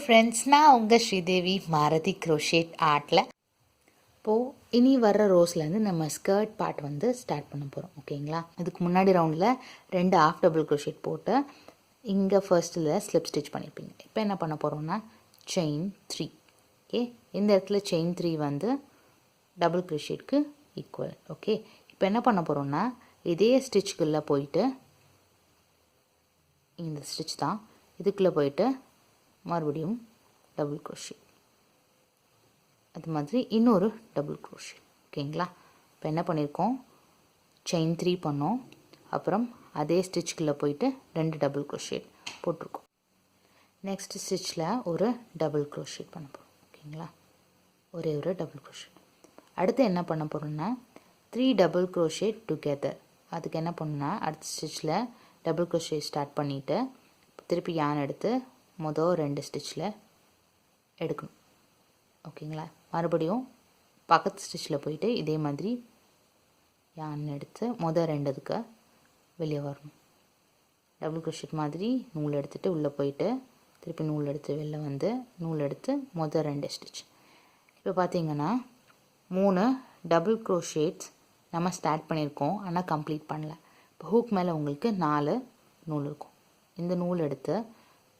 Friends நான் உங்கள் Sridevi மாரதி crochet ஆர்ட்டில் இப்போது இனி வர்ற ரோஸ்லேருந்து நம்ம ஸ்கர்ட் பார்ட் வந்து ஸ்டார்ட் பண்ண போகிறோம் ஓகேங்களா? இதுக்கு முன்னாடி ரவுண்டில் ரெண்டு ஆஃப் டபுள் க்ரோஷேட் போட்டு இங்கே ஃபர்ஸ்ட்டில் ஸ்லிப் ஸ்டிச் பண்ணியிருப்பீங்க இப்போ என்ன பண்ண போகிறோம்னா செயின் த்ரீ ஓகே? இந்த இடத்துல செயின் த்ரீ வந்து டபுள் க்ரோஷேட்க்கு ஈக்குவல் ஓகே? இப்போ என்ன பண்ண போகிறோம்னா இதே ஸ்டிச்சுக்குள்ளே போயிட்டு இந்த ஸ்டிச் தான் இதுக்குள்ளே போயிட்டு மறுபடியும் டபுள் க்ரோஷே அது மாதிரி இன்னொரு டபுள் க்ரோஷே ஓகேங்களா? இப்போ என்ன பண்ணியிருக்கோம்? செயின் த்ரீ பண்ணோம். அப்புறம் அதே ஸ்டிச்சுக்குள்ளே போயிட்டு ரெண்டு டபுள் க்ரோஷேட் போட்டிருக்கோம். நெக்ஸ்ட் ஸ்டிச்சில் ஒரு டபுள் க்ரோஷேட் பண்ண போகிறோம் ஓகேங்களா? ஒரே ஒரு டபுள் க்ரோஷேட் அடுத்து என்ன பண்ண போகிறோம்னா த்ரீ டபுள் க்ரோஷேட் டுகெதர் அதுக்கு என்ன பண்ணுன்னா அடுத்த ஸ்டிச்சில் டபுள் க்ரோஷே ஸ்டார்ட் பண்ணிவிட்டு திருப்பி யான் எடுத்து மொதல் ரெண்டு ஸ்டிச்சில் எடுக்கணும். ஓகேங்களா? மறுபடியும் பக்கத்து ஸ்டிச்சில் போயிட்டு இதே மாதிரி யான் எடுத்து மொதல் ரெண்டுதுக்கு வெளியே வரணும். டபுள் குஷிட் மாதிரி நூல் எடுத்துகிட்டு உள்ளே போயிட்டு திருப்பி நூல் எடுத்து வெளில வந்து நூல் எடுத்து மொதல் ரெண்டு ஸ்டிச் இப்போ பார்த்தீங்கன்னா மூணு டபுள் க்ரோஷேட்ஸ் நம்ம ஸ்டார்ட் பண்ணியிருக்கோம். ஆனால் கம்ப்ளீட் பண்ணல. இப்போ ஹூக் மேலே உங்களுக்கு நாலு நூல் இருக்கும். இந்த நூல் எடுத்து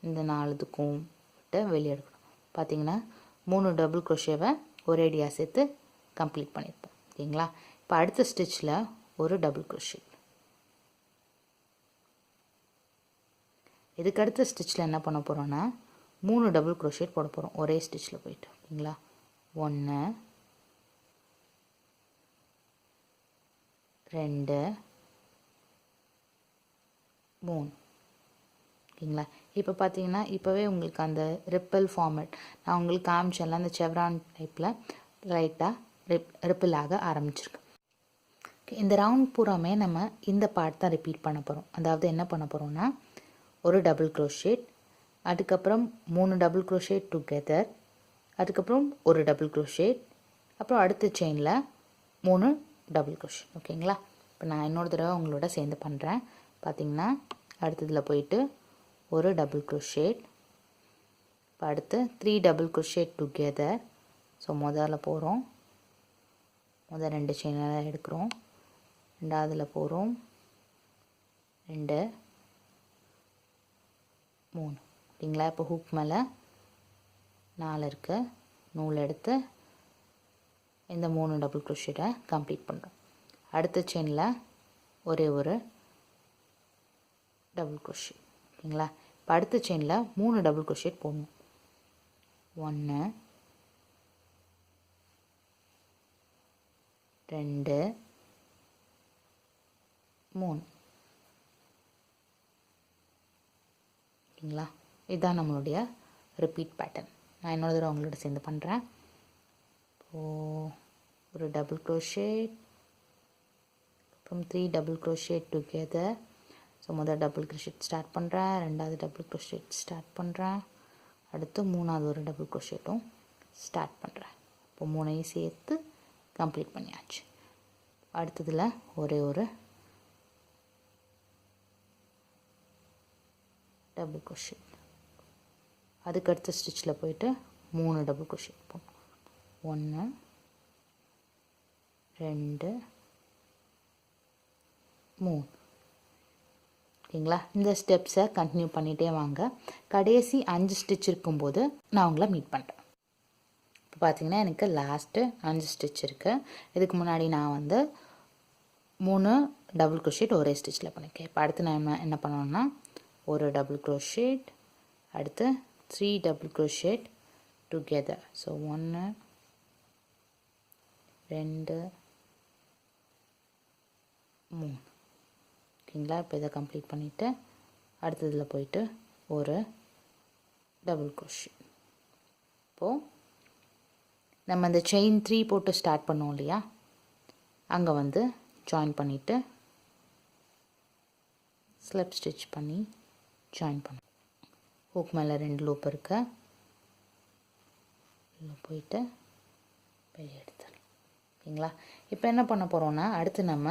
இந்த நாலுத்துக்கும் விட்டு வெளியே எடுக்கணும் பார்த்தீங்கன்னா மூணு டபுள் க்ரோஷேவை ஒரேடியாக சேர்த்து கம்ப்ளீட் பண்ணியிருப்போம். ஓகேங்களா? இப்போ அடுத்த ஸ்டிச்சில் ஒரு டபுள் க்ரோஷே இதுக்கு அடுத்த ஸ்டிச்சில் என்ன பண்ண போகிறோன்னா மூணு டபுள் க்ரோஷேட் போட போகிறோம் ஒரே ஸ்டிச்சில் போயிட்டு. ஓகேங்களா? ஒன்று ரெண்டு மூணு. ஓகேங்களா? இப்போ பார்த்தீங்கன்னா இப்போவே உங்களுக்கு அந்த ரிப்பல் ஃபார்மேட் நான் உங்களுக்கு காமிச்சேன்ல அந்த செவ்ரான் டைப்பில் லைட்டாக ரிப் ரிப்பிள் ஆக ஆரம்பிச்சிருக்கு. இந்த ரவுண்ட் பூராமே நம்ம இந்த பார்ட் தான் ரிப்பீட் பண்ண போகிறோம் அதாவது என்ன பண்ண போகிறோம்னா ஒரு டபுள் க்ரோஷேட் அதுக்கப்புறம் மூணு டபுள் க்ரோஷேட் டுகெதர் அதுக்கப்புறம் ஒரு டபுள் க்ரோஷேட் அப்புறம் அடுத்த செயினில் மூணு டபுள் க்ரோஷேட் ஓகேங்களா இப்போ நான் இன்னொரு தடவை உங்களோட சேர்ந்து பண்ணுறேன் பார்த்தீங்கன்னா அடுத்ததில் போயிட்டு ஒரு டபுள் க்ரோஷேட் இப்போ அடுத்து three double crochet together so முதல்ல போகிறோம் முதல் ரெண்டு செயினில் எடுக்கிறோம். ரெண்டாவதில் போகிறோம் ரெண்டு மூணு. ஓகேங்களா இப்போ ஹூக் மேலே நாலு இருக்குது நூல் எடுத்து இந்த மூணு டபுள் க்ரோஷேட்டை கம்ப்ளீட் பண்ணுறோம் அடுத்த செயினில் ஒரே ஒரு டபுள் க்ரோஷேட் ஓகேங்களா இப்போ அடுத்த செயினில் மூணு டபுள் குரோஷேட் போடணும். ஒன்று ரெண்டு மூணு. ஓகேங்களா இதுதான் நம்மளுடைய ரிப்பீட் பேட்டர்ன் நான் இன்னொரு தடவை உங்களோட சேர்ந்து பண்ணுறேன் இப்போது ஒரு டபுள் க்ரோஷேட் அப்புறம் three double crochet together so முதல் டபுள் க்ரோஷேட் ஸ்டார்ட் பண்ணுறேன் ரெண்டாவது டபுள் க்ரோஷேட் ஸ்டார்ட் பண்ணுறேன் அடுத்து மூணாவது ஒரு டபுள் க்ரோஷேட்டும் ஸ்டார்ட் பண்ணுறேன் இப்போ மூணையும் சேர்த்து கம்ப்ளீட் பண்ணியாச்சு. அடுத்ததில் ஒரே ஒரு டபுள் க்ரோஷேட் அதுக்கு அடுத்த ஸ்டிச்சில் போயிட்டு மூணு டபுள் க்ரோஷேட் போகணும் ஒன்று ரெண்டு மூணு. ஓகேங்களா? இந்த ஸ்டெப்ஸை கண்டினியூ பண்ணிகிட்டே வாங்க. கடைசி அஞ்சு ஸ்டிச் இருக்கும்போது நான் உங்களை மீட் பண்ணுறேன் இப்போ பார்த்தீங்கன்னா எனக்கு லாஸ்ட்டு அஞ்சு ஸ்டிச் இருக்குது இதுக்கு முன்னாடி நான் வந்து மூணு டபுள் குரோஷேட் ஒரே ஸ்டிச்சில் பண்ணியிருக்கேன் இப்போ அடுத்து நான் என்ன என்ன பண்ணணும்னா ஒரு டபுள் குரோஷேட் அடுத்து three double crochet together so ஒன்று ரெண்டு மூணு. ஓகேங்களா இப்போ இதை கம்ப்ளீட் பண்ணிவிட்டு அடுத்ததில் போயிட்டு ஒரு டபுள் க்ரோஷேட் இப்போது நம்ம அந்த செயின் த்ரீ போட்டு ஸ்டார்ட் பண்ணோம் இல்லையா? அங்கே வந்து ஜாயின் பண்ணிவிட்டு ஸ்லப் ஸ்டிச் பண்ணி ஜாயின் பண்ண ஹூக் மேலே ரெண்டு லூப் இருக்க. போயிட்டு வெளியே எடுத்துடலாம். ஓகேங்களா இப்போ என்ன பண்ண போகிறோன்னா அடுத்து நம்ம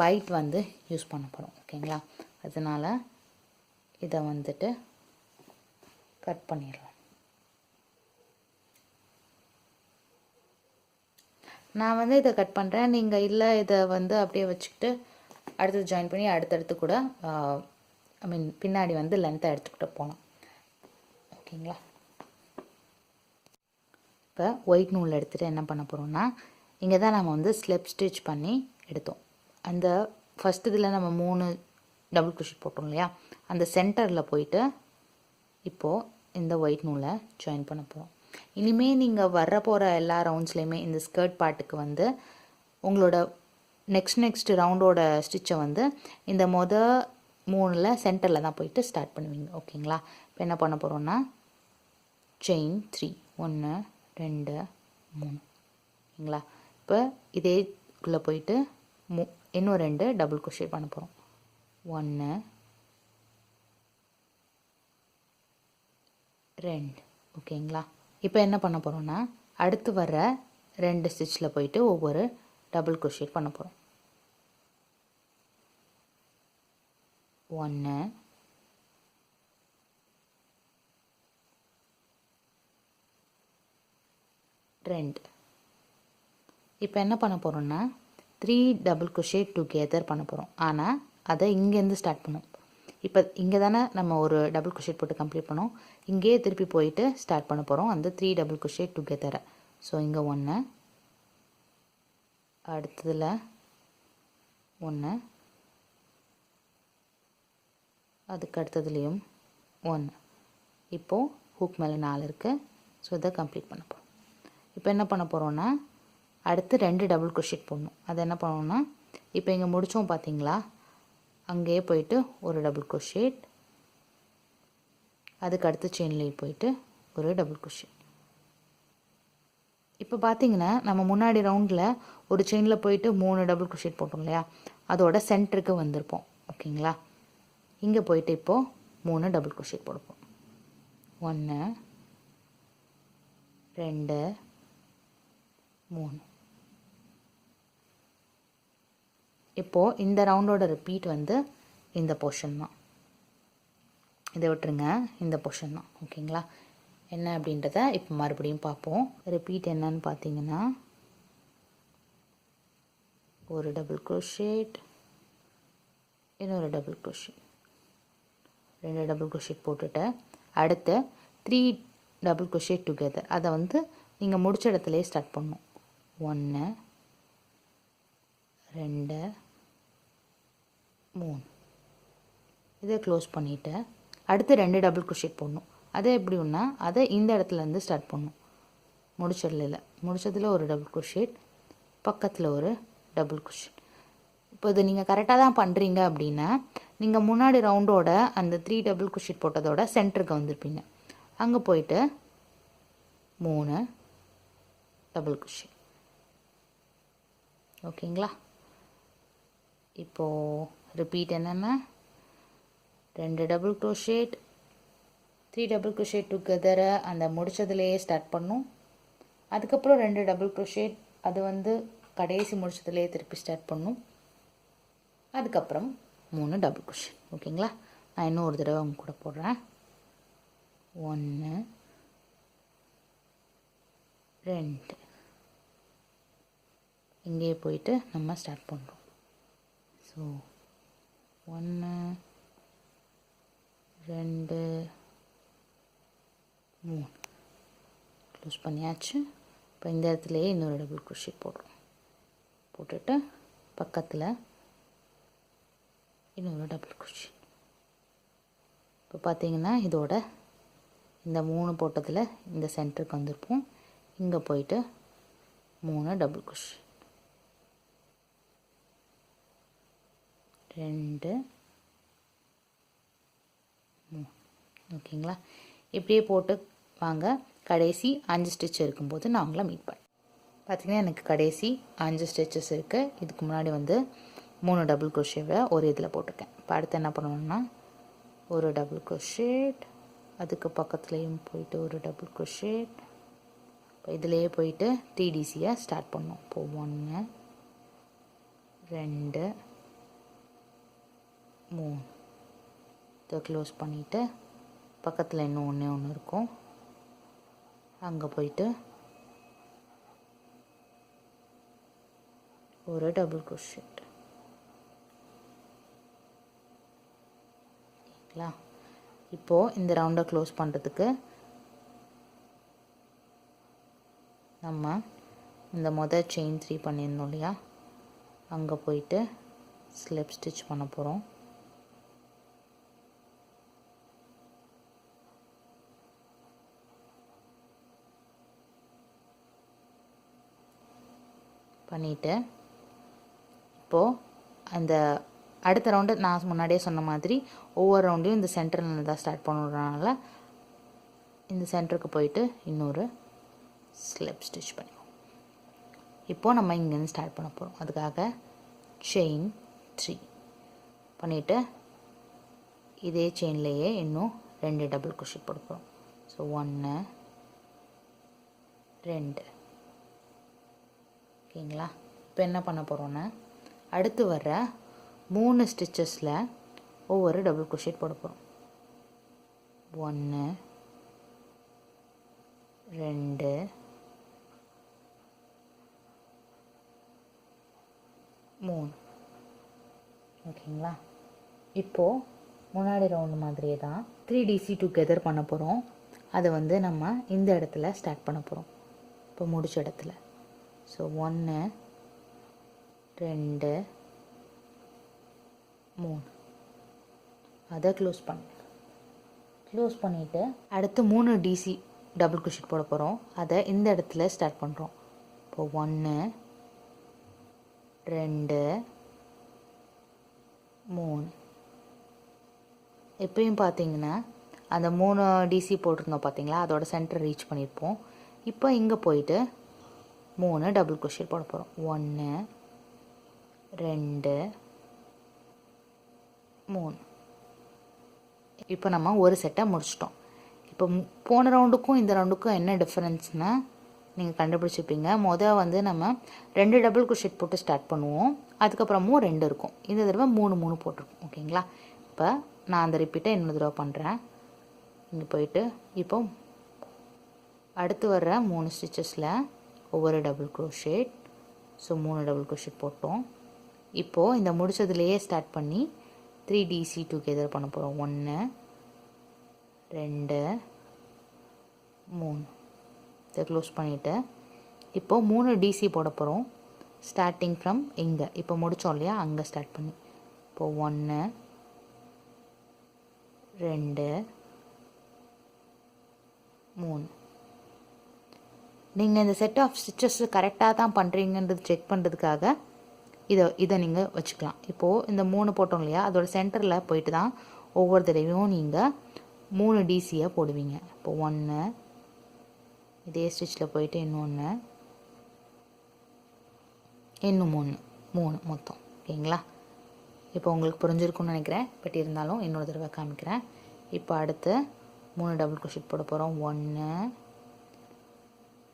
பைட் வந்து யூஸ் பண்ண போகிறோம் ஓகேங்களா அதனால் இதை வந்துட்டு கட் பண்ணிடலாம். நான் வந்து இதை கட் பண்ணுறேன் நீங்கள் இல்லை இதை வந்து அப்படியே வச்சுக்கிட்டு அடுத்தது ஜாயின் பண்ணி அடுத்தடுத்து கூட ஐ மீன் பின்னாடி வந்து லென்த்தை எடுத்துக்கிட்டு போகலாம் ஓகேங்களா? இப்போ ஒயிட் நூல் எடுத்துகிட்டு என்ன பண்ண போகிறோம்னா இங்கே தான் நம்ம வந்து ஸ்லெப் ஸ்டிச் பண்ணி எடுத்தோம். அந்த ஃபஸ்ட் இதில் நம்ம மூணு டபுள் குஷி போட்டோம் இல்லையா? அந்த சென்டரில் போயிட்டு இப்போது இந்த ஒயிட் நூலை ஜாயின் பண்ண போகிறோம் இனிமேல் நீங்கள் வர போகிற எல்லா ரவுண்ட்ஸ்லேயுமே இந்த ஸ்கர்ட் பாட்டுக்கு வந்து உங்களோட நெக்ஸ்ட் நெக்ஸ்ட் ரவுண்டோட ஸ்டிச்சை வந்து இந்த மொத மூணில் சென்டரில் தான் போயிட்டு ஸ்டார்ட் பண்ணுவீங்க. ஓகேங்களா இப்போ என்ன பண்ண போகிறோன்னா செயின் த்ரீ ஒன்று ரெண்டு மூணு. ஓகேங்களா இப்போ இதேக்குள்ளே போயிட்டு மூ இன்னும் ரெண்டு டபுள் குஷே பண்ண போகிறோம் ஒன்று ரெண்டு. ஓகேங்களா? இப்போ என்ன பண்ண போகிறோன்னா அடுத்து வர ரெண்டு ஸ்டிச்சில் போயிட்டு ஒவ்வொரு டபுள் குஷேட் பண்ண போகிறோம் ஒன்று ரெண்டு. இப்போ என்ன பண்ண போகிறோன்னா த்ரீ டபுள் குஷே டுகெதர் பண்ண போகிறோம் ஆனால் அதை இங்கேருந்து ஸ்டார்ட் பண்ணும். இப்போ இங்கே தானே நம்ம ஒரு டபுள் குஷேட் போட்டு கம்ப்ளீட் பண்ணோம். இங்கேயே திருப்பி போயிட்டு ஸ்டார்ட் பண்ண போகிறோம் அந்த த்ரீ டபுள் குஷே டுகெதரை ஸோ இங்கே ஒன்று அடுத்ததில் ஒன்று அதுக்கு அடுத்ததுலேயும் ஒன்று இப்போது ஹூக் மேலே நாலு இருக்குது ஸோ இதை கம்ப்ளீட் பண்ண போகிறோம் இப்போ என்ன பண்ண போகிறோன்னா அடுத்து ரெண்டு டபுள் குஷிட் போடணும். அது என்ன பண்ணணும்னா இப்போ இங்கே முடித்தோம் பார்த்தீங்களா அங்கேயே போயிட்டு ஒரு டபுள் குஷிட் அதுக்கு அடுத்த செயின்லேயே போயிட்டு ஒரு டபுள் குஷிட் இப்போ பார்த்தீங்கன்னா நம்ம முன்னாடி ரவுண்டில் ஒரு செயினில் போயிட்டு மூணு டபுள் குஷிட் போட்டோம் இல்லையா? அதோட சென்டருக்கு வந்திருப்போம். ஓகேங்களா? இங்கே போயிட்டு இப்போது மூணு டபுள் குஷிட் போடுப்போம். ஒன்று ரெண்டு மூணு. இப்போது இந்த ரவுண்டோட ரிப்பீட் வந்து இந்த போர்ஷன் தான். இதை விட்டுருங்க இந்த போர்ஷன் தான் ஓகேங்களா என்ன அப்படின்றத இப்போ மறுபடியும் பார்ப்போம். ரிப்பீட் என்னன்னு பார்த்தீங்கன்னா ஒரு டபுள் க்ரோஷேட் இன்னொரு டபுள் க்ரோஷேட் ரெண்டு டபுள் க்ரோஷேட் போட்டுட்டு அடுத்து த்ரீ டபுள் க்ரோஷேட் டுகெதர் அதை வந்து நீங்கள் முடிச்ச இடத்துலையே ஸ்டார்ட் பண்ணணும். ஒன்று ரெண்டு மூணு. இதை க்ளோஸ் பண்ணிவிட்டு அடுத்து ரெண்டு டபுள் குஷிட் போடணும். அதை எப்படி ஒன்றா அதை இந்த இடத்துலேருந்து ஸ்டார்ட் பண்ணும் முடிச்சிடல முடிச்சதில் ஒரு டபுள் குஷிட் பக்கத்தில் ஒரு டபுள் குஷிட் இப்போ இது நீங்கள் கரெக்டாக தான் பண்ணுறீங்க அப்படின்னா நீங்கள் முன்னாடி ரவுண்டோட அந்த த்ரீ டபுள் குஷிட் போட்டதோட சென்டருக்கு வந்திருப்பீங்க. அங்கே போயிட்டு மூணு டபுள் குஷிட் ஓகேங்களா இப்போது ரிப்பீட் என்னென்னா ரெண்டு double crochet three double crochet டுகெதரை அந்த முடித்ததுலேயே ஸ்டார்ட் பண்ணும். அதுக்கப்புறம் ரெண்டு டபுள் க்ரோஷேட் அது வந்து கடைசி முடிச்சதுலேயே திருப்பி ஸ்டார்ட் பண்ணும். அதுக்கப்புறம் மூணு டபுள் க்ரோஷேட் ஓகேங்களா நான் இன்னும் ஒரு தடவை அவங்க கூட போடுறேன். ஒன்று ரெண்டு. இங்கேயே போயிட்டு நம்ம ஸ்டார்ட் பண்ணுறோம் ஸோ ஒன்று ரெண்டு மூணு. க்ளோஸ் பண்ணியாச்சு. இப்போ இந்த இடத்துலையே இன்னொரு டபுள் குருஷி போடுறோம். போட்டுட்டு பக்கத்தில் இன்னொரு டபுள் குஷிட் இப்போ பார்த்தீங்கன்னா இதோட இந்த மூணு போட்டதில் இந்த சென்டருக்கு வந்திருப்போம். இங்கே போயிட்டு மூணு டபுள் குஷிட் ரெண்டு. மூணு. ஓகேங்களா? இப்படியே போட்டு வாங்க. கடைசி அஞ்சு ஸ்டிச் இருக்கும்போது நான் உங்களை மீட் பண்ணேன் பார்த்திங்கன்னா எனக்கு கடைசி அஞ்சு ஸ்டிச்சஸ் இருக்குது இதுக்கு முன்னாடி வந்து மூணு டபுள் குரோஷேவை ஒரு இதில் போட்டிருக்கேன். இப்போ அடுத்து என்ன பண்ணணும்னா ஒரு டபுள் குரோஷேட் அதுக்கு பக்கத்துலேயும் போயிட்டு ஒரு டபுள் குரோஷேட் இப்போ இதிலேயே போயிட்டு டிடிசியை ஸ்டார்ட் பண்ணோம் இப்போ ஒன்று ரெண்டு மூணு இதை க்ளோஸ் பண்ணிவிட்டு பக்கத்தில் இன்னும் ஒன்றே ஒன்று இருக்கும். அங்கே போயிட்டு ஒரு டபுள் குஷெட் ஓகேங்களா? இப்போது இந்த ரவுண்டை க்ளோஸ் பண்ணுறதுக்கு நம்ம இந்த மொதல் செயின் த்ரீ பண்ணியிருந்தோம் இல்லையா? அங்கே போயிட்டு ஸ்லிப் ஸ்டிச் பண்ண போகிறோம் பண்ணிவிட்டு இப்போது அந்த அடுத்த ரவுண்டு நான் முன்னாடியே சொன்ன மாதிரி ஒவ்வொரு ரவுண்டையும் இந்த சென்டரில் தான் ஸ்டார்ட் பண்ணுறதுனால இந்த சென்டருக்கு போயிட்டு இன்னொரு ஸ்லிப் ஸ்டிச் பண்ணுவோம் இப்போது நம்ம இங்கேருந்து ஸ்டார்ட் பண்ண போகிறோம் அதுக்காக செயின் த்ரீ பண்ணிவிட்டு இதே செயின்லேயே இன்னும் ரெண்டு டபுள் குஷி போட போகிறோம் ஸோ ஒன்று ரெண்டு. ஓகேங்களா? இப்போ என்ன பண்ண போகிறோன்னா அடுத்து வர்ற மூணு ஸ்டிச்சஸில் ஒவ்வொரு டபுள் குஷேட் போட போகிறோம் ஒன்று ரெண்டு மூணு. ஓகேங்களா? இப்போது முன்னாடி ரவுண்டு மாதிரியே தான் த்ரீ டிசி டுகெதர் பண்ண போகிறோம் அதை வந்து நம்ம இந்த இடத்துல ஸ்டார்ட் பண்ண போகிறோம் இப்போ முடிச்ச இடத்துல. ஸோ ஒன்று ரெண்டு மூணு அதை க்ளோஸ் பண்ணு. க்ளோஸ் பண்ணிவிட்டு அடுத்து மூணு டிசி டபுள் குஷிட் போட போகிறோம் அதை இந்த இடத்துல ஸ்டார்ட் பண்ணுறோம் இப்போ ஒன்று ரெண்டு மூணு எப்பயும் பார்த்தீங்கன்னா அந்த மூணு டிசி போட்டிருந்தோம் பார்த்தீங்களா அதோட சென்டர் ரீச் பண்ணியிருப்போம் இப்போ இங்கே போயிட்டு மூணு டபுள் குஷிட் போட போகிறோம் ஒன்று ரெண்டு மூணு. இப்போ நம்ம ஒரு செட்டை முடிச்சிட்டோம். இப்போ போன ரவுண்டுக்கும் இந்த ரவுண்டுக்கும் என்ன டிஃப்ரென்ஸ்னால் நீங்கள் கண்டுபிடிச்சிருப்பீங்க. மொதல் வந்து நம்ம ரெண்டு டபுள் குஷெட் போட்டு ஸ்டார்ட் பண்ணுவோம். அதுக்கப்புறமும் ரெண்டு இருக்கும். இந்த தடவை மூணு மூணு போட்டிருக்கோம். ஓகேங்களா? இப்போ நான் அந்த ரிப்பீட்டை இன்னொரு தடவை பண்ணுறேன் இங்கே போயிட்டு இப்போ அடுத்து வர்ற மூணு ஸ்டிச்சஸில் ஒவ்வொரு டபுள் க்ரோஷேட் ஸோ மூணு டபுள் க்ரோஷேட் போட்டோம். இப்போது இந்த முடித்ததுலேயே ஸ்டார்ட் பண்ணி த்ரீ டிசி டுகெதர் பண்ண போகிறோம் ஒன்று ரெண்டு மூணு. இதை க்ளோஸ் பண்ணிவிட்டு இப்போது மூணு டிசி போட போகிறோம் ஸ்டார்டிங் ஃப்ரம் இங்கே. இப்போ முடித்தோம் இல்லையா? அங்கே ஸ்டார்ட் பண்ணி. இப்போது ஒன்று ரெண்டு மூணு. நீங்கள் இந்த செட் ஆஃப் ஸ்டிச்சஸ் கரெக்டாக தான் பண்ணுறீங்கன்றது செக் பண்ணுறதுக்காக இதை இதை நீங்கள் வச்சுக்கலாம். இப்போது இந்த மூணு போட்டோம் இல்லையா? அதோட சென்டரில் போயிட்டு தான் ஒவ்வொரு தடவையும் நீங்கள் மூணு டிசியை போடுவீங்க. இப்போ ஒன்று இதே ஸ்டிச்சில் போயிட்டு இன்னொன்று இன்னும் மூணு மூணு மொத்தம். ஓகேங்களா இப்போ உங்களுக்கு புரிஞ்சிருக்கும்னு நினைக்கிறேன். பட் இருந்தாலும் இன்னொரு தடவை காமிக்கிறேன். இப்போ அடுத்து மூணு டபுள் குஷிட் போட போகிறோம் ஒன்று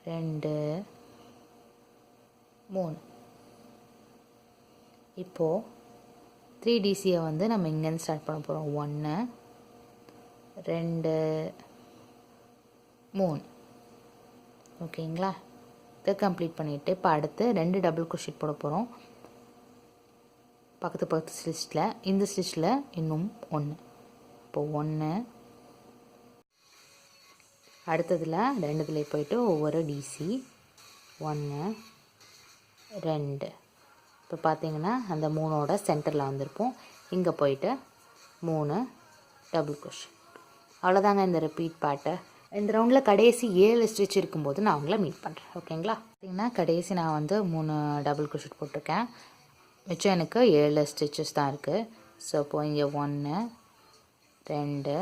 ரெண்டு மூணு. இப்போது த்ரீ டிசியை வந்து நம்ம இங்கேருந்து ஸ்டார்ட் பண்ண போகிறோம் ஒன்று ரெண்டு மூணு. ஓகேங்களா? இதை கம்ப்ளீட் பண்ணிவிட்டு இப்போ அடுத்து ரெண்டு டபுள் குஷிட் போட போகிறோம் பக்கத்து பக்கத்து ஸ்டிச்சில் இந்த ஸ்டிச்சில் இன்னும் ஒன்று இப்போ ஒன்று அடுத்ததில் ரெண்டுதில் போயிட்டு ஒவ்வொரு டிசி ஒன்று ரெண்டு. இப்போ பார்த்தீங்கன்னா அந்த மூணோட சென்டரில் வந்திருப்போம். இங்கே போயிட்டு மூணு டபுள் கொஷின் அவ்வளோதாங்க இந்த ரிப்பீட் பாட்டு. இந்த ரவுண்டில் கடைசி ஏழு ஸ்டிச் இருக்கும்போது நான் அவங்கள மீட் பண்ணுறேன் ஓகேங்களா பார்த்தீங்கன்னா கடைசி நான் வந்து மூணு டபுள் குஷிட் போட்டிருக்கேன். மிச்சம் எனக்கு ஏழு ஸ்டிச்சஸ் தான் இருக்குது ஸோ இப்போ இங்கே ஒன்று ரெண்டு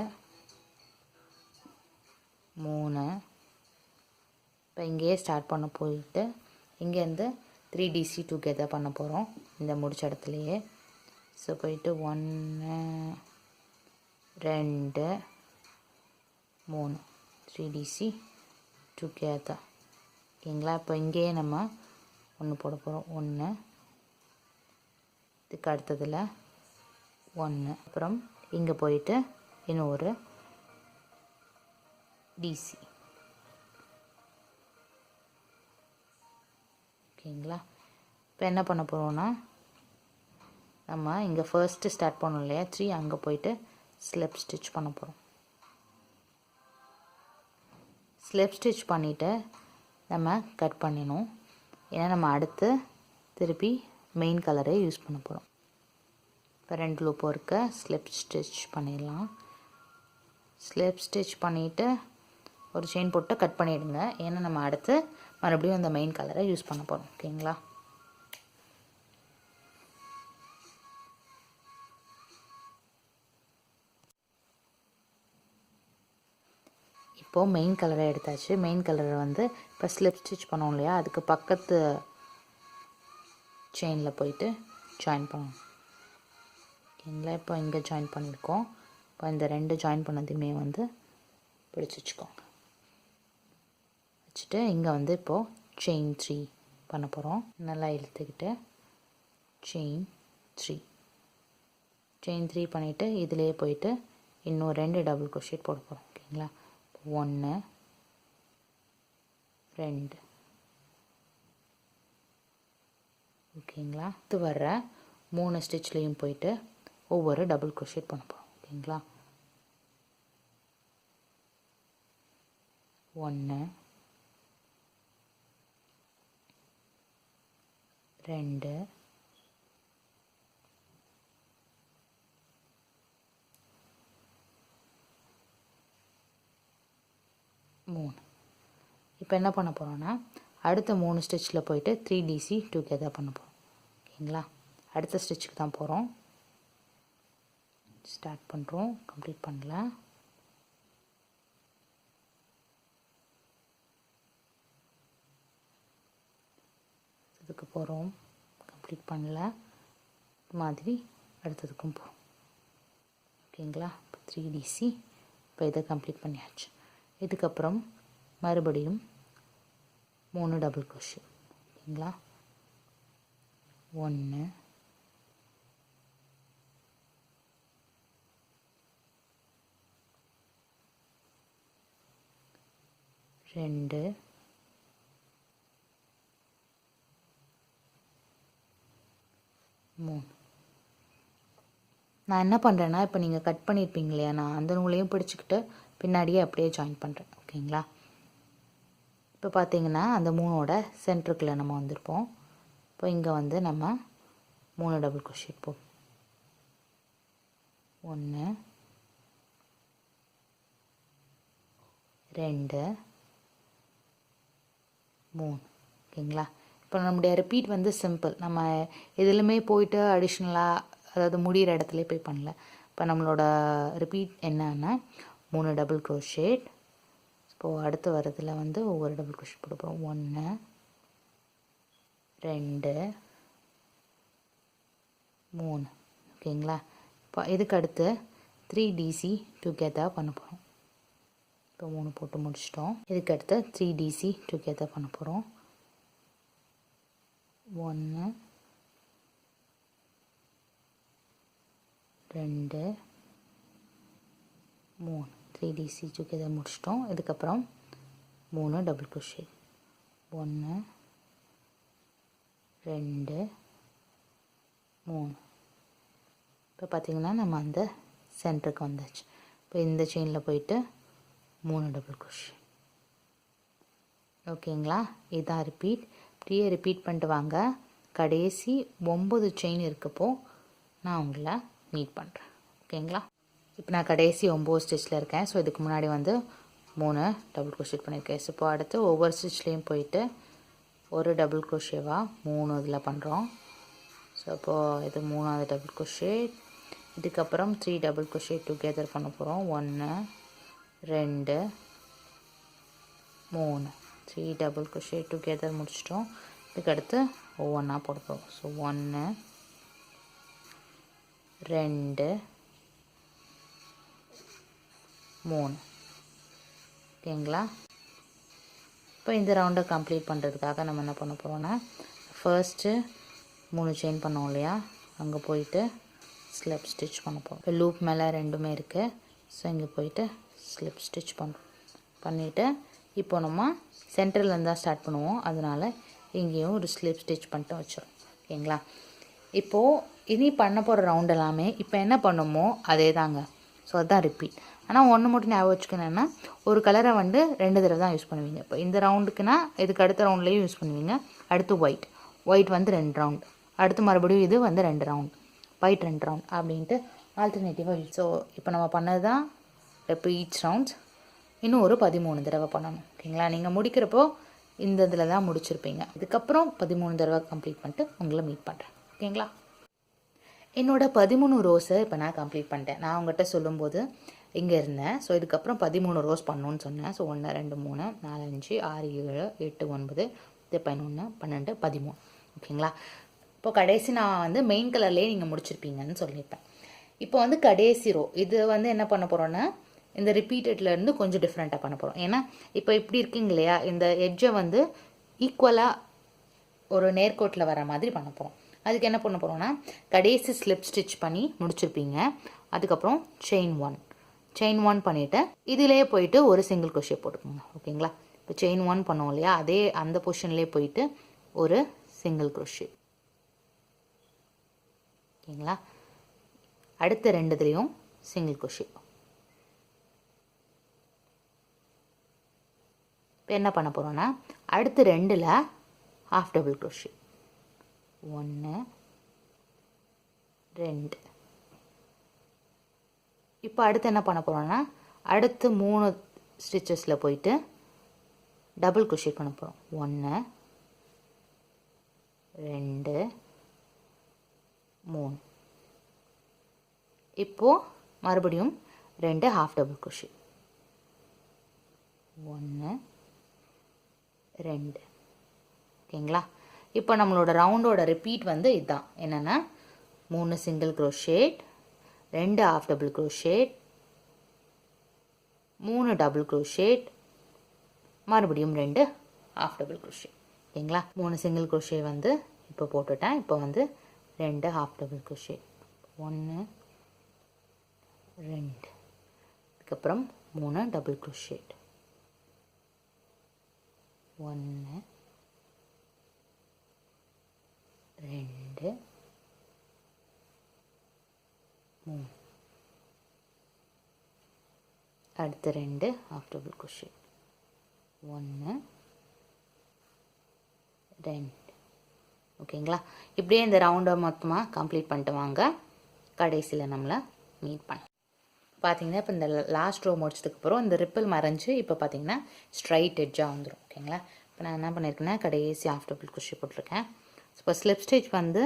மூணு. இப்போ இங்கேயே ஸ்டார்ட் பண்ண போயிட்டு இங்கேருந்து த்ரீ டிசி டுகெதர் பண்ண போகிறோம் இந்த முடிச்ச இடத்துலையே. ஸோ போயிட்டு ஒன்று ரெண்டு மூணு. த்ரீ டிசி டுகெதர் ஓகேங்களா இப்போ இங்கேயே நம்ம ஒன்று போட போகிறோம் ஒன்று இதுக்கு அடுத்ததில் ஒன்று அப்புறம் இங்கே போயிட்டு இன்னும் ஒரு டிசி ஓகேங்களா இப்போ என்ன பண்ண போகிறோன்னா நம்ம இங்கே ஃபர்ஸ்ட்டு ஸ்டார்ட் பண்ணோம் இல்லையா? த்ரீ அங்கே போயிட்டு ஸ்லெப் ஸ்டிச் பண்ண போகிறோம் ஸ்லெப் ஸ்டிச் பண்ணிவிட்டு நம்ம கட் பண்ணிடணும். ஏன்னா நம்ம அடுத்து திருப்பி மெயின் கலரை யூஸ் பண்ண போகிறோம் இப்போ ரெண்டு லூப் இருக்க ஸ்லெப் ஸ்டிச் பண்ணிடலாம். ஸ்லெப் ஸ்டிச் பண்ணிவிட்டு ஒரு செயின் போட்டு கட் பண்ணிவிடுங்க ஏன்னா நம்ம அடுத்து மறுபடியும் அந்த மெயின் கலரை யூஸ் பண்ண போகிறோம் ஓகேங்களா இப்போது மெயின் கலரை எடுத்தாச்சு. மெயின் கலரை வந்து இப்போ ஸ்லிப் ஸ்டிச் பண்ணோம் இல்லையா? அதுக்கு பக்கத்து செயினில் போயிட்டு ஜாயின் பண்ணணும் ஓகேங்களா இப்போ இங்கே ஜாயின் பண்ணியிருக்கோம் இப்போ இந்த ரெண்டு ஜாயின் பண்ணதையுமே வந்து பிடிச்சி வச்சுக்கோங்க. வச்சுட்டு இங்கே வந்து இப்போது செயின் த்ரீ பண்ண போகிறோம் நல்லா இழுத்துக்கிட்டு செயின் த்ரீ செயின் த்ரீ பண்ணிவிட்டு இதிலேயே போயிட்டு இன்னும் ரெண்டு டபுள் குரோஷேட் போட போகிறோம் ஓகேங்களா? ஒன்று ரெண்டு. ஓகேங்களா? இது வர்ற மூணு ஸ்டிச்லேயும் போயிட்டு ஒவ்வொரு டபுள் குரோஷேட் பண்ண போகிறோம் ஓகேங்களா? ஒன்று ரெண்டு. மூணு. இப்போ என்ன பண்ண போகிறோன்னா அடுத்த மூணு ஸ்டிச்சில் போயிட்டு த்ரீ டிசி டுகெதர் பண்ண போகிறோம் ஓகேங்களா? அடுத்த ஸ்டிச்சுக்கு தான் போகிறோம் ஸ்டார்ட் பண்ணுறோம் கம்ப்ளீட் பண்ணல இதுக்கு போகிறோம். கம்ப்ளீட் பண்ணல. இது மாதிரி அடுத்ததுக்கும் போகிறோம் ஓகேங்களா? இப்போ த்ரீ டிசி இப்போ இதை கம்ப்ளீட் பண்ணியாச்சு. இதுக்கப்புறம் மறுபடியும் மூணு டபுள் கொஷின் ஓகேங்களா? ஒன்று ரெண்டு மூணு நான் என்ன பண்ணுறேன்னா இப்போ நீங்கள் கட் பண்ணியிருப்பீங்க இல்லையா? நான் அந்த நூலையும் பிடிச்சிக்கிட்டு பின்னாடியே அப்படியே ஜாயின் பண்ணுறேன் ஓகேங்களா இப்போ பார்த்தீங்கன்னா அந்த மூணோட சென்டருக்குள்ளே நம்ம வந்திருப்போம். இப்போ இங்கே வந்து நம்ம மூணு டபுள் குரோஷேட் போடும் ஒன்று ரெண்டு மூணு. ஓகேங்களா இப்போ நம்முடைய ரிப்பீட் வந்து சிம்பிள் நம்ம எதுலையுமே போயிட்டு அடிஷ்னலாக அதாவது முடிகிற இடத்துல போய் பண்ணல. இப்போ நம்மளோட ரிப்பீட் என்னன்னா மூணு டபுள் க்ரோஷேட் இப்போது அடுத்து வரதில் வந்து ஒவ்வொரு டபுள் க்ரோஷேட் போட போகிறோம் ஒன்று ரெண்டு மூணு. ஓகேங்களா? இப்போ இதுக்கு அடுத்து த்ரீ டிசி டுகெதர் பண்ண போகிறோம் இப்போ மூணு போட்டு முடிச்சிட்டோம். இதுக்கு அடுத்து த்ரீ டிசி டுகெதர் பண்ண போகிறோம் ஒன்று ரெண்டு மூணு. த்ரீ டிசி டுகெதர் முடிச்சிட்டோம். இதுக்கப்புறம் மூணு டபுள் குஷி ஒன்று ரெண்டு மூணு. இப்போ பார்த்திங்கன்னா நம்ம அந்த சென்டருக்கு வந்தாச்சு. இப்போ இந்த செயினில் போயிட்டு மூணு டபுள் குஷி ஓகேங்களா இதான் ரிப்பீட் அப்படியே ரிப்பீட் பண்ணிட்டு வாங்க. கடைசி ஒம்பது செயின் இருக்கப்போ நான் உங்களை மீட் பண்ணுறேன் ஓகேங்களா இப்போ நான் கடைசி ஒம்பது ஸ்டிச்சில் இருக்கேன். ஸோ இதுக்கு முன்னாடி வந்து மூணு டபுள் க்ரோஷேட் பண்ணியிருக்கேன் ஸோ இப்போ அடுத்து ஒவ்வொரு ஸ்டிச்லேயும் போயிட்டு ஒரு டபுள் க்ரோஷேவாக மூணு இதில் பண்ணுறோம் ஸோ இப்போது இது மூணாவது டபுள் க்ரோஷேட் இதுக்கப்புறம் த்ரீ டபுள் க்ரோஷேட் டுகெதர் பண்ண போகிறோம் ஒன்று ரெண்டு மூணு. த்ரீ டபுள் குஷே டுகெதர் முடிச்சிட்டோம். இதுக்கடுத்து ஒவ்வொன்றா போட போகிறோம் ஸோ ஒன்று ரெண்டு மூணு. ஓகேங்களா? இப்போ இந்த ரவுண்டை கம்ப்ளீட் பண்ணுறதுக்காக நம்ம என்ன பண்ண போகிறோன்னா ஃபர்ஸ்ட்டு மூணு செயின் பண்ணோம் இல்லையா? அங்கே போயிட்டு ஸ்லிப் ஸ்டிச் பண்ண போகிறோம் இப்போ லூப் மேலே ரெண்டுமே இருக்குது ஸோ இங்கே போயிட்டு ஸ்லிப் ஸ்டிச் பண்ணுறோம் பண்ணிவிட்டு இப்போ நம்ம சென்டர்லேருந்து தான் ஸ்டார்ட் பண்ணுவோம். அதனால் இங்கேயும் ஒரு ஸ்லிப் ஸ்டிச் பண்ணிட்டு வச்சிடும் ஓகேங்களா? இப்போது இனி பண்ண போகிற ரவுண்ட் எல்லாமே இப்போ என்ன பண்ணுமோ அதே தாங்க ஸோ அதுதான் ரிப்பீட் ஆனால் ஒன்று மட்டும் ஞாபகம் வச்சுக்கணுன்னா ஒரு கலரை வந்து ரெண்டு தடவை தான் யூஸ் பண்ணுவீங்க. இப்போ இந்த ரவுண்டுக்குன்னா இதுக்கு அடுத்த ரவுண்ட்லேயும் யூஸ் பண்ணுவீங்க. அடுத்து ஒயிட் ஒயிட் வந்து ரெண்டு ரவுண்ட் அடுத்து மறுபடியும் இது வந்து ரெண்டு ரவுண்ட் ஒயிட் ரெண்டு ரவுண்ட் அப்படின்ட்டு ஆல்டர்னேட்டிவாக ஸோ இப்போ நம்ம பண்ணது தான் ஈச் ரவுண்ட்ஸ் இன்னும் ஒரு பதிமூணு தடவை பண்ணணும் ஓகேங்களா? நீங்கள் முடிக்கிறப்போ இந்த இதில் தான் முடிச்சிருப்பீங்க. இதுக்கப்புறம் பதிமூணு தடவை கம்ப்ளீட் பண்ணிட்டு உங்களை மீட் பண்ணுறேன் ஓகேங்களா? என்னோட பதிமூணு ரோஸை இப்போ நான் கம்ப்ளீட் பண்ணிட்டேன். நான் உங்கள்கிட்ட சொல்லும்போது இங்கே இருந்தேன். ஸோ இதுக்கப்புறம் பதிமூணு ரோஸ் பண்ணணும்னு சொன்னேன். ஸோ ஒன்று ரெண்டு மூணு நாலு அஞ்சு ஆறு ஏழு எட்டு ஒன்பது இது பதினொன்று பன்னெண்டு பதிமூணு ஓகேங்களா? இப்போ கடைசி நான் வந்து மெயின் கலர்லேயே நீங்கள் முடிச்சிருப்பீங்கன்னு சொல்லியிருப்பேன் இப்போ வந்து கடைசி ரோ இது வந்து என்ன பண்ண போகிறோன்னா இந்த ரிப்பீட்டட்லேருந்து கொஞ்சம் டிஃப்ரெண்ட்டாக பண்ண போகிறோம் ஏன்னா இப்போ இப்படி இருக்கீங்க இல்லையா? இந்த எட்ஜை வந்து ஈக்குவலாக ஒரு நேர்கோட்டில் வர மாதிரி பண்ண போகிறோம் அதுக்கு என்ன பண்ண போகிறோம்னா கடைசி ஸ்லிப் ஸ்டிச் பண்ணி முடிச்சிருப்பீங்க. அதுக்கப்புறம் செயின் ஒன் செயின் ஒன் பண்ணிவிட்டு இதிலே போயிட்டு ஒரு சிங்கிள் கொஷியை போட்டுக்கோங்க. ஓகேங்களா? இப்போ செயின் ஒன் பண்ணோம் இல்லையா? அதே அந்த பொஷன்லேயே போயிட்டு ஒரு சிங்கிள் குரோஷி ஓகேங்களா? அடுத்த ரெண்டுத்துலேயும் சிங்கிள் குரோஷி என்ன பண்ண போகிறோன்னா அடுத்து ரெண்டில் ஹாஃப் டபுள் க்ரோஷி ஒன்று ரெண்டு. இப்போ அடுத்து என்ன பண்ண போகிறோன்னா அடுத்து மூணு ஸ்டிச்சஸில் போயிட்டு டபுள் குஷி பண்ண போகிறோம் ஒன்று ரெண்டு மூணு. இப்போது மறுபடியும் ரெண்டு ஹாஃப் டபுள் குஷி ஒன்று ரெண்டு. ஓகேங்களா? இப்போ நம்மளோட ரவுண்டோட ரிப்பீட் வந்து இதுதான் என்னென்னா மூணு சிங்கிள் க்ரோஷேட் ரெண்டு ஆஃப் டபுள் க்ரோஷேட் மூணு டபுள் க்ரோஷேட் மறுபடியும் ரெண்டு ஆஃப் டபுள் க்ரோஷே ஓகேங்களா? மூணு சிங்கிள் க்ரோஷே வந்து இப்போ போட்டுட்டேன். இப்போ வந்து ரெண்டு ஆஃப் டபுள் க்ரோஷே ஒன்று ரெண்டு. அதுக்கப்புறம் மூணு டபுள் க்ரோஷேட் ஒன்று ரெண்டு மூணு. அடுத்து ரெண்டு ஹாஃப் டபுள் crochet ஒன்று ரெண்டு. ஓகேங்களா? இப்படியே இந்த ரவுண்டை மொத்தமாக கம்ப்ளீட் பண்ணிட்டு வாங்க. கடைசியில் நம்மளை மீட் பண்ண பார்த்தீங்கன்னா இப்போ இந்த லாஸ்ட் ரோ முடிச்சதுக்கப்புறம் இந்த ரிப்பிள் மறைஞ்சு இப்போ பார்த்தீங்கன்னா ஸ்ட்ரைட் எட்ஜாக வந்துடும் ஓகேங்களா இப்போ நான் என்ன பண்ணியிருக்கேன்னா கடைசி ஆஃப் டபுள் குஷி போட்டிருக்கேன். இப்போ ஸ்லிப் ஸ்டிச் வந்து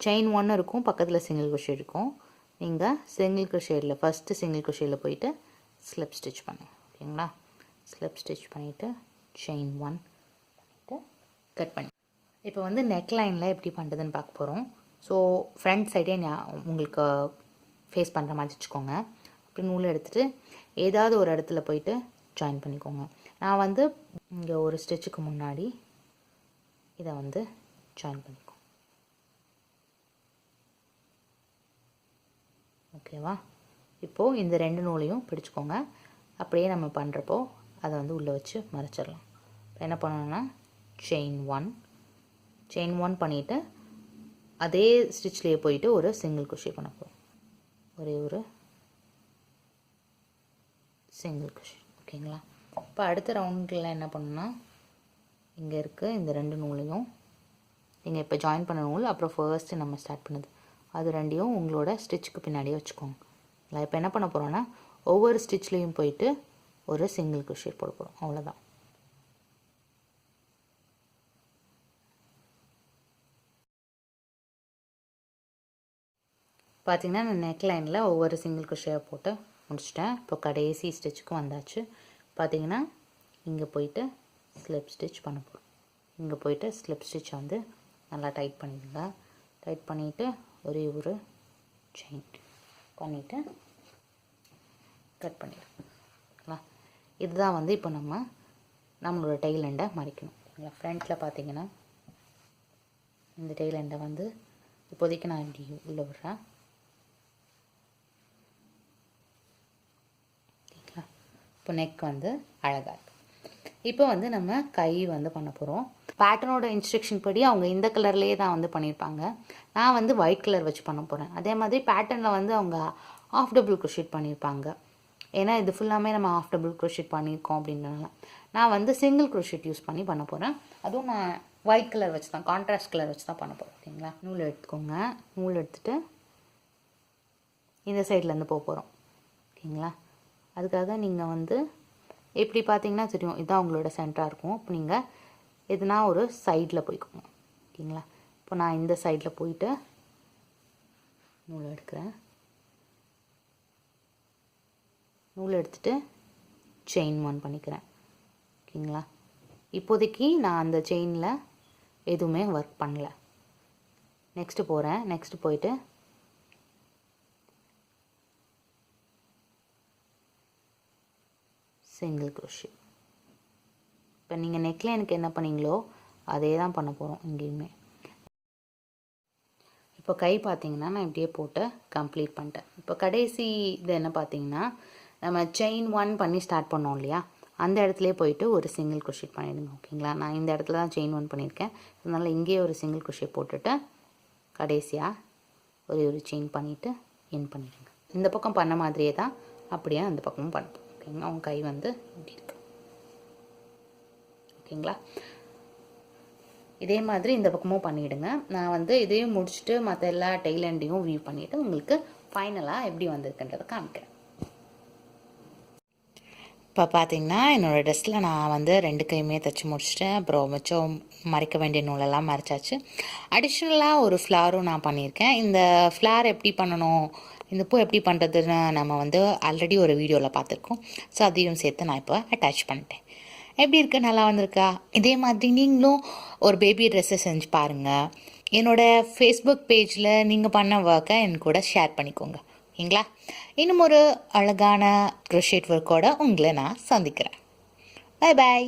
செயின் ஒன்று இருக்கும் பக்கத்தில் சிங்கிள் குஷி இருக்கும். நீங்கள் சிங்கிள் crochetல ஃபஸ்ட்டு சிங்கிள் crochetல போயிட்டு ஸ்லிப் ஸ்டிச் பண்ணுங்க. ஓகேங்களா ஸ்லிப் ஸ்டிச் பண்ணிவிட்டு செயின் ஒன் பண்ணிவிட்டு கட் பண்ணி இப்போ வந்து நெக் லைனில் எப்படி பண்ணுறதுன்னு பார்க்க போகிறோம் ஸோ ஃப்ரண்ட் சைடே உங்களுக்கு ஃபேஸ் பண்ணுற மாதிரி வச்சுக்கோங்க. அப்படி நூலை எடுத்துகிட்டு ஏதாவது ஒரு இடத்துல போயிட்டு ஜாயின் பண்ணிக்கோங்க. நான் வந்து இங்கே ஒரு ஸ்டிச்சுக்கு முன்னாடி இதை வந்து ஜாயின் பண்ணிக்கோ. ஓகேவா இப்போது இந்த ரெண்டு நூலையும் பிடிச்சிக்கோங்க. அப்படியே நம்ம பண்ணுறப்போ அதை வந்து உள்ளே வச்சு மறைச்சிடலாம். இப்போ என்ன பண்ணணும்னா செயின் ஒன் செயின் ஒன் பண்ணிவிட்டு அதே ஸ்டிச்லேயே போயிட்டு ஒரு சிங்கிள் குஷி பண்ண போகிறோம் ஒரே ஒரு சிங்கிள் crochet ஓகேங்களா இப்போ அடுத்த ரவுண்டில் என்ன பண்ணுன்னா இங்கே இருக்குது இந்த ரெண்டு நூலையும் நீங்கள் இப்போ ஜாயின் பண்ண நூல் அப்புறம் ஃபர்ஸ்ட்டு நம்ம ஸ்டார்ட் பண்ணுது. அது ரெண்டையும் உங்களோட ஸ்டிச்சுக்கு பின்னாடியே வச்சுக்கோங்க. இல்லை இப்போ என்ன பண்ண போகிறோன்னா ஒவ்வொரு ஸ்டிச்லேயும் போயிட்டு ஒரு சிங்கிள் crochet போட போகிறோம் அவ்வளோதான் பார்த்தீங்கன்னா நான் நெக் லைனில் ஒவ்வொரு சிங்கிள் குஷியாக போட்டு முடிச்சிட்டேன். இப்போ கடைசி ஸ்டிச்சுக்கும் வந்தாச்சு. பார்த்தீங்கன்னா இங்கே போயிட்டு ஸ்லிப் ஸ்டிச் பண்ண போகிறோம் இங்கே போயிட்டு ஸ்லிப் ஸ்டிச்சை வந்து நல்லா டைட் பண்ணிடுங்க. டைட் பண்ணிவிட்டு ஒரே ஒரு செயின் பண்ணிவிட்டு கட் பண்ணிடுங்க. இதுதான் வந்து இப்போ நம்ம நம்மளோட டெய்ல் எண்டை மடிக்கணும் ஓகேங்களா ஃப்ரண்ட்டில் பார்த்தீங்கன்னா இந்த டெய்ல் எண்டை வந்து இப்போதைக்கு நான் இப்படி உள்ளே விடுறேன் ஓகேங்களா இப்போ நெக் வந்து அழகாக இருக்குது இப்போ வந்து நம்ம கை வந்து பண்ண போகிறோம் பேட்டர்னோட இன்ஸ்ட்ரக்ஷன் படி அவங்க இந்த கலர்லேயே தான் வந்து பண்ணியிருப்பாங்க நான் வந்து ஒயிட் கலர் வச்சு பண்ண போகிறேன் அதே மாதிரி பேட்டர்னில் வந்து அவங்க ஆஃப் டபுள் க்ரோஷீட் பண்ணியிருப்பாங்க ஏன்னா இது ஃபுல்லாமே நம்ம ஆஃப் டபுள் க்ரோஷீட் பண்ணியிருக்கோம் அப்படின்றனால. நான் வந்து சிங்கிள் க்ரோஷீட் யூஸ் பண்ணி பண்ண போகிறேன் அதுவும் நான் ஒயிட் கலர் வச்சு தான் கான்ட்ராஸ்ட் கலர் வச்சு தான் பண்ண போகிறேன் ஓகேங்களா நூல் எடுத்துக்கோங்க. நூல் எடுத்துகிட்டு இந்த சைட்லேருந்து போக போகிறோம் ஓகேங்களா அதுக்காக நீங்கள் வந்து எப்படி பார்த்தீங்கன்னா தெரியும் இதுதான் உங்களோட சென்டராக இருக்கும். இப்போ நீங்கள் எதுனா ஒரு சைடில் போய்க்கோங்க. ஓகேங்களா? இப்போ நான் இந்த சைடில் போயிட்டு நூல் எடுக்கிறேன். நூல் எடுத்துகிட்டு செயின் ஒன் பண்ணிக்கிறேன். ஓகேங்களா? இப்போதைக்கு நான் அந்த செயினில் எதுவுமே ஒர்க் பண்ணல. நெக்ஸ்ட்டு போகிறேன் நெக்ஸ்ட்டு போயிட்டு சிங்கிள் க்ரோஷி இப்போ நீங்கள் நெக்லைனுக்கு என்ன பண்ணீங்களோ அதே தான் பண்ண போகிறோம் இங்கேயுமே இப்போ கை பார்த்தீங்கன்னா நான் இப்படியே போட்டு கம்ப்ளீட் பண்ணிட்டேன். இப்போ கடைசி இது என்ன பார்த்தீங்கன்னா நம்ம செயின் ஒன் பண்ணி ஸ்டார்ட் பண்ணோம் இல்லையா? அந்த இடத்துலேயே போயிட்டு ஒரு சிங்கிள் குஷிட் பண்ணிவிடுங்க ஓகேங்களா? நான் இந்த இடத்துல தான் செயின் ஒன் பண்ணியிருக்கேன். அதனால் இங்கேயே ஒரு சிங்கிள் குஷியை போட்டுட்டு கடைசியாக ஒரே ஒரு செயின் பண்ணிவிட்டு என் பண்ணிடுங்க. இந்த பக்கம் பண்ண மாதிரியே தான் அப்படியே அந்த பக்கமும் பண்ணுவோம். ஓகேங்களா உங்கள் கை வந்து இப்படி இருக்கு. ஓகேங்களா? இதே மாதிரி இந்த பக்கமும் பண்ணிவிடுங்க நான் வந்து இதையும் முடிச்சுட்டு மற்ற எல்லா டெய்லண்டையும் வியூ பண்ணிவிட்டு உங்களுக்கு ஃபைனலாக எப்படி வந்திருக்குன்றதை காமிக்கிறேன். இப்போ பார்த்தீங்கன்னா என்னோடய ட்ரெஸ்ஸில் நான் வந்து ரெண்டு கையுமே தைச்சி முடிச்சிட்டேன். அப்புறம் மிச்சம் மறைக்க வேண்டிய நூலெல்லாம் மறைச்சாச்சு. அடிஷ்னலாக ஒரு ஃப்ளாரும் நான் பண்ணியிருக்கேன். இந்த ஃப்ளார் எப்படி பண்ணணும்? இந்த பூ எப்படி பண்ணுறதுன்னு நம்ம வந்து ஆல்ரெடி ஒரு வீடியோவில் பார்த்துருக்கோம். ஸோ அதையும் சேர்த்து நான் இப்போ அட்டாச் பண்ணிட்டேன். எப்படி இருக்கு? நல்லா வந்திருக்கா? இதே மாதிரி நீங்களும் ஒரு பேபி ட்ரெஸ்ஸை செஞ்சு பாருங்கள் என்னோடய ஃபேஸ்புக் பேஜில் நீங்கள் பண்ண ஒர்க்கை என் கூட ஷேர் பண்ணிக்கோங்க. ஓகேங்களா? இன்னும் ஒரு அழகான க்ரோஷேட் ஒர்க்கோட உங்களை நான் சந்திக்கிறேன். Bye bye